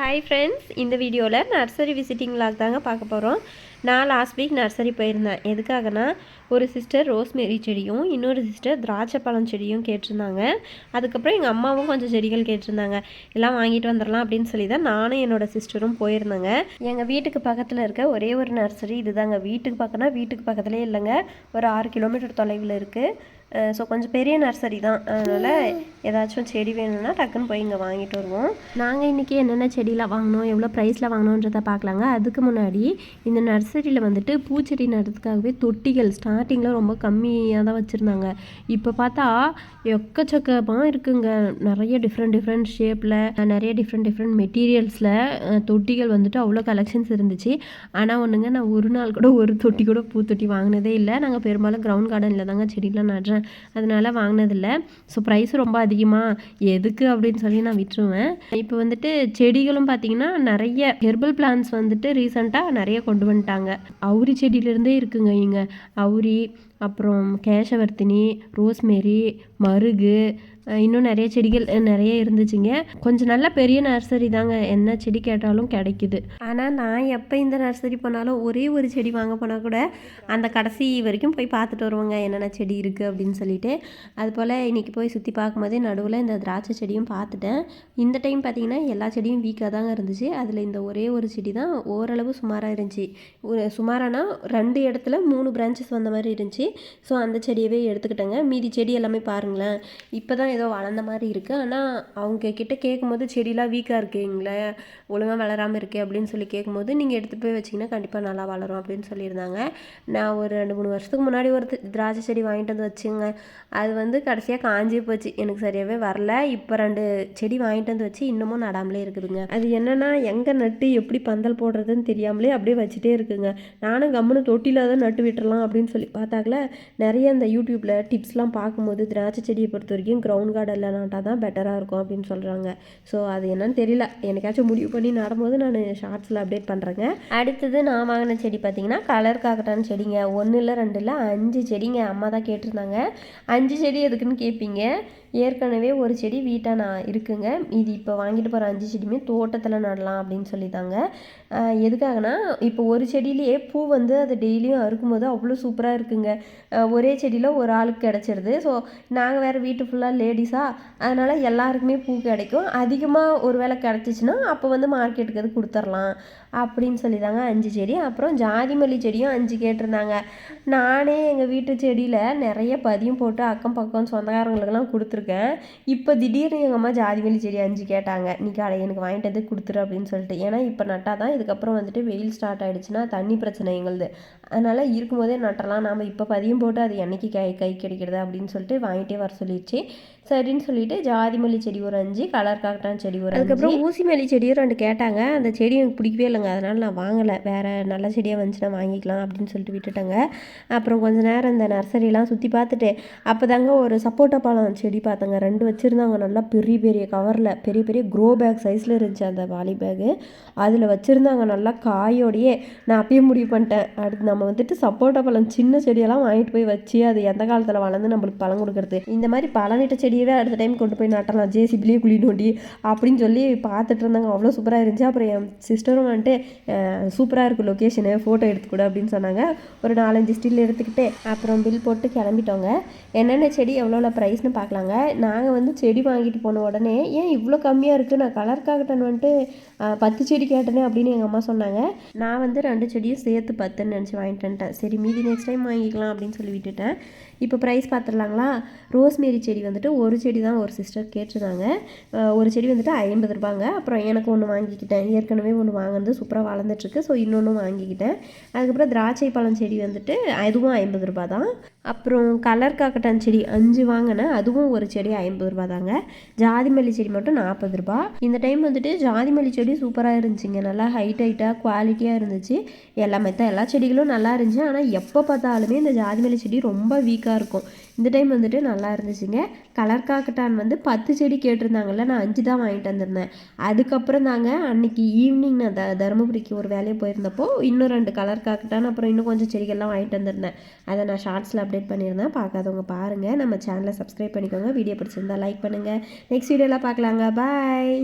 Hi friends இந்த வீடியோவில் nursery visiting vlog தாங்க பார்க்க போகிறோம் நான் லாஸ்ட் வீக் நர்சரி போயிருந்தேன். எதுக்காகனா ஒரு சிஸ்டர் ரோஸ்மேரி செடியும் இன்னொரு சிஸ்டர் திராட்சை பழம் செடியும் கேட்டிருந்தாங்க. அதுக்கப்புறம் எங்கள் அம்மாவும் கொஞ்சம் செடிகள் கேட்டிருந்தாங்க. எல்லாம் வாங்கிட்டு வந்துடலாம் அப்படின்னு சொல்லி தான் நானும் என்னோடய சிஸ்டரும் போயிருந்தேங்க. எங்கள் வீட்டுக்கு பக்கத்தில் இருக்க ஒரே ஒரு நர்சரி இதுதாங்க. வீட்டுக்கு பக்கம்னா வீட்டுக்கு பக்கத்துலேயே இல்லைங்க. ஒரு ஆறு கிலோமீட்டர் தொலைவில் இருக்குது ஸோ கொஞ்சம் பெரிய நர்சரி தான். அதனால் ஏதாச்சும் செடி வேணும்னா டக்குன்னு போய் இங்கே வாங்கிட்டு வருவோம். நாங்கள் இன்றைக்கி என்னென்ன செடியெலாம் வாங்கினோம் எவ்வளோ ப்ரைஸில் வாங்கினோன்றதை பார்க்கலாங்க அதுக்கு முன்னாடி இந்த நர்சரியில் வந்துட்டு பூச்செடி நடுறதுக்காகவே தொட்டிகள் ஸ்டார்டிங்கில் ரொம்ப கம்மியாக தான் வச்சுருந்தாங்க. இப்போ பார்த்தா எக்கச்சக்கமாக இருக்குங்க. நிறைய டிஃப்ரெண்ட் டிஃப்ரெண்ட் ஷேப்பில் நிறைய டிஃப்ரெண்ட் டிஃப்ரெண்ட் மெட்டீரியல்ஸில் தொட்டிகள் வந்துட்டு அவ்வளோ கலெக்ஷன்ஸ் இருந்துச்சு. ஆனால் ஒன்றுங்க நான் ஒரு நாள் கூட ஒரு தொட்டி கூட பூத்தொட்டி வாங்கினதே இல்லை. நாங்கள் பெரும்பாலும் கிரவுண்ட் கார்டனில் தாங்க செடிலாம் நடுறேன். அதனால் வாங்கினதில்ல. ஸோ ப்ரைஸ் ரொம்ப அதிகமாக எதுக்கு அப்படின்னு சொல்லி நான் விட்டுருவேன். இப்போ வந்துட்டு செடிகளும் பார்த்தீங்கன்னா நிறைய ஹெர்பல் பிளான்ஸ் வந்துட்டு ரீசெண்டாக நிறைய கொண்டு வந்துட்டாங்க. அவுரி செடியிலேருந்தே இருக்குங்க இங்கே. அவுரி அப்புறம் கேசவர்த்தினி ரோஸ்மேரி மருகு இன்னும் நிறைய செடிகள் நிறைய இருந்துச்சுங்க. கொஞ்சம் நல்ல பெரிய நர்சரி தாங்க. என்ன செடி கேட்டாலும் கிடைக்குது. ஆனால் நான் எப்போ இந்த நர்சரி போனாலும் ஒரே ஒரு செடி வாங்க போனால் கூட அந்த கடைசி வரைக்கும் போய் பார்த்துட்டு வருவாங்க. என்னென்ன செடி இருக்குது அப்படின்னு சொல்லிட்டு. அதுபோல் இன்றைக்கி போய் சுற்றி பார்க்கும்போதே நடுவில் இந்த திராட்சை செடியும் பார்த்துட்டேன். இந்த டைம் பார்த்திங்கன்னா எல்லா செடியும் வீக்காக தாங்க இருந்துச்சு. அதில் இந்த ஒரே ஒரு செடி தான் ஓரளவு சுமாராக இருந்துச்சு. சுமாரானா ரெண்டு இடத்துல மூணு பிரான்ச்சஸ் வந்த மாதிரி இருந்துச்சு. ஸோ அந்த செடியவே எடுத்துக்கிட்டேங்க. மீதி செடி எல்லாமே பாருங்களேன். இப்போ தான் ஏதோ வளர்ந்த மாதிரி இருக்குது ஆனால் அவங்க கிட்ட கேட்கும்போது செடியெலாம் வீக்காக இருக்குங்களே ஒழுங்காக வளராமல் இருக்கே அப்படின்னு சொல்லி கேட்கும்போது நீங்கள் எடுத்துகிட்டு போய் வச்சிங்கன்னா கண்டிப்பாக நல்லா வளரும் அப்படின்னு சொல்லியிருந்தாங்க. நான் ஒரு ரெண்டு மூணு வருஷத்துக்கு முன்னாடி ஒரு திராட்சை செடி வாங்கிட்டு வந்து வச்சுங்க. அது வந்து கடைசியாக காஞ்சி போச்சு. எனக்கு சரியாகவே வரல. இப்போ ரெண்டு செடி வாங்கிட்டு வந்து வச்சு இன்னமும் நடாமலே இருக்குதுங்க. அது என்னென்னா எங்கே நட்டு எப்படி பந்தல் போடுறதுன்னு தெரியாமலே அப்படியே வச்சுட்டே இருக்குங்க. நானும் கம்முன்னு தொட்டியில் தான் நட்டு விட்டுறலாம் அப்படின்னு சொல்லி பார்த்தாக்கல. நிறைய இந்த யூடியூப்பில் டிப்ஸ்லாம் பார்க்கும்போது திராட்சை செடியை பொறுத்த வரைக்கும் கிரவுண்ட் கார்டனில் நாட்டால் தான் பெட்டராக இருக்கும் அப்படின்னு சொல்கிறாங்க ஸோ அது என்னன்னு தெரியல. எனக்காச்சும் முடிவு பண்ணி நடும்போது நான் ஷார்ட்ஸில் அப்டேட் பண்ணுறேங்க அடுத்தது நான் வாங்கின செடி பார்த்தீங்கன்னா கலர் காக்கட்டான செடிங்க. ஒன்று இல்லை ரெண்டு இல்லை அஞ்சு செடிங்க. அம்மா தான் கேட்டிருந்தாங்க. அஞ்சு செடி எதுக்குன்னு கேட்பீங்க ஏற்கனவே ஒரு செடி வீட்டாக நான் இருக்குங்க. இது இப்போ வாங்கிட்டு போகிற அஞ்சு செடியுமே தோட்டத்தில் நடலாம் அப்படின்னு சொல்லிட்டாங்க. எதுக்காகனா இப்போ ஒரு செடியிலேயே பூ வந்து அது டெய்லியும் அறுக்கும்போது அவ்வளோ சூப்பராக இருக்குங்க. ஒரே செடியில் ஒரு ஆளுக்கு கிடச்சிருது. ஸோ நாங்கள் வேறு வீட்டு ஃபுல்லாக லேடிஸாக அதனால் எல்லாருக்குமே பூ கிடைக்கும். அதிகமாக ஒரு வேளை கிடச்சிச்சின்னா அப்போ வந்து மார்க்கெட்டுக்கு அது கொடுத்துர்லாம். அப்படின்னு சொல்லி தாங்க அஞ்சு செடி. அப்புறம் ஜாதி மல்லி செடியும் அஞ்சு கேட்டிருந்தாங்க. நானே எங்கள் வீட்டு செடியில் நிறைய பதியம் போட்டு அக்கம் பக்கம் சொந்தக்காரங்களுக்கெல்லாம் கொடுத்துருக்கேன். இப்போ திடீர்னு எங்கள் அம்மா ஜாதி மல்லி செடி அஞ்சு கேட்டாங்க. நீ காலை எனக்கு வாங்கிட்டு வந்து கொடுத்துரு அப்படின்னு சொல்லிட்டு. ஏன்னா இப்போ நட்டால் தான் இதுக்கப்புறம் வந்துட்டு வெயில் ஸ்டார்ட் ஆகிடுச்சுன்னா தண்ணி பிரச்சனை எங்களுது. அதனால் இருக்கும்போதே நட்டலாம். நாம் இப்போ பதியம் போட்டு அது என்னைக்கு கை கை கிடைக்கிறது அப்படின்னு சொல்லிட்டு வாங்கிட்டே வர சொல்லிடுச்சு. சரின்னு சொல்லிட்டு ஜாதி மல்லி செடி ஒரு அஞ்சு கலர் காக்கட்டான் செடி ஒரு அதுக்கப்புறம் ஊசி மல்லி செடியும் ரெண்டு கேட்டாங்க. அந்த செடி எனக்கு பிடிக்கவே இல்லைங்க. அதனால் நான் வாங்கலை. வேறு நல்ல செடியாக வந்துச்சுன்னா வாங்கிக்கலாம் அப்படின்னு சொல்லிட்டு விட்டுட்டேங்க. அப்புறம் கொஞ்ச நேரம் இந்த நர்சரிலாம் சுற்றி பார்த்துட்டு அப்போ தாங்க ஒரு சப்போட்டா பழம் செடி பார்த்தேங்க. ரெண்டு வச்சுருந்தாங்க. நல்லா பெரிய பெரிய கவரில் பெரிய பெரிய க்ரோ பேக் சைஸில் இருந்துச்சு அந்த வாலி பேகு அதில் வச்சுருந்தாங்க. நல்லா காயோடையே நான் அப்பயே முடிவு பண்ணிட்டேன். அடுத்து நம்ம வந்துட்டு சப்போட்டா பழம் சின்ன செடியெல்லாம் வாங்கிட்டு போய் வச்சு அது எந்த காலத்தில் வளர்ந்து நம்மளுக்கு பழம் கொடுக்குறது. இந்த மாதிரி பழனிட்ட செடியவே அடுத்த டைம் கொண்டு போய் நட்டலாம் ஜேசிபிலேயே குழி நோண்டி அப்படின்னு சொல்லி பார்த்துட்டு இருந்தாங்க. அவ்வளோ சூப்பராக இருந்துச்சு. அப்புறம் என் சிஸ்டரும் வந்துட்டு சூப்பராக இருக்குது லொக்கேஷனு ஃபோட்டோ எடுத்துக்கூட அப்படின்னு சொன்னாங்க. ஒரு நாலஞ்சு ஸ்டில் எடுத்துக்கிட்டு அப்புறம் பில் போட்டு கிளம்பிட்டோங்க. என்னென்ன செடி எவ்வளோ ப்ரைஸ்னு பார்க்கலாங்க நாங்கள் வந்து செடி வாங்கிட்டு போன உடனே ஏன் இவ்வளோ கம்மியாக இருக்குது நான் கலர் காக்கட்டன் வந்துட்டு பத்து செடி கேட்டேனே அப்படின்னு எங்கள் அம்மா சொன்னாங்க. நான் வந்து ரெண்டு செடியும் சேர்த்து பத்துன்னு நினச்சி வாங்கிட்டு வந்துட்டேன். சரி மீதி நெக்ஸ்ட் டைம் வாங்கிக்கலாம் அப்படின்னு சொல்லி விட்டுட்டேன். இப்போ ப்ரைஸ் பார்த்துடலாங்களா ரோஸ்மேரி செடி வந்துட்டு ஒரு செடி தான் ஒரு சிஸ்டர் கேட்டிருந்தாங்க. ஒரு செடி வந்துட்டு ஐம்பது ரூபாங்க. அப்புறம் எனக்கு ஒன்று வாங்கிக்கிட்டேன். ஏற்கனவே ஒன்று வாங்கினது சூப்பராக வளர்ந்துட்டுருக்கு ஸோ இன்னொன்றும் வாங்கிக்கிட்டேன். அதுக்கப்புறம் திராட்சை பழம் செடி வந்துட்டு அதுவும் ஐம்பது ரூபா தான். அப்புறம் கலர் காக்கட்டான் செடி அஞ்சு வாங்கினேன். அதுவும் ஒரு செடி ஐம்பது ரூபா தாங்க ஜாதி மல்லி செடி மட்டும் நாற்பது ரூபா இந்த டைம் வந்துட்டு ஜாதி மல்லி செடி சூப்பராக இருந்துச்சுங்க. நல்லா ஹைட் ஹைட்டாக குவாலிட்டியாக இருந்துச்சு. எல்லாமே தான் எல்லா செடிகளும் நல்லா இருந்துச்சு. ஆனால் எப்போ பார்த்தாலுமே இந்த ஜாதி மல்லி செடி ரொம்ப வீக்காக இருக்கும். இந்த டைம் வந்துட்டு நல்லா இருந்துச்சுங்க. கலர் காக்கட்டான் வந்து பத்து செடி கேட்டிருந்தாங்கல்ல நான் அஞ்சு தான் வாங்கிட்டு வந்திருந்தேன். அதுக்கப்புறம் தாங்க அன்னைக்கு ஈவினிங் நான் த தருமபுரிக்கு ஒரு வேலையை போயிருந்தப்போ இன்னும் ரெண்டு கலர் காக்கட்டான் அப்புறம் இன்னும் கொஞ்சம் செடிகள்லாம் வாங்கிட்டு வந்திருந்தேன். அதை நான் ஷார்ட்ஸில் அப்டேட் பண்ணியிருந்தேன் பார்க்காதவங்க பாருங்கள் நம்ம சேனலை சப்ஸ்கிரைப் பண்ணிக்கோங்க. வீடியோ பிடிச்சிருந்தா லைக் பண்ணுங்கள் நெக்ஸ்ட் வீடியோலாம் பார்க்கலாங்க பாய்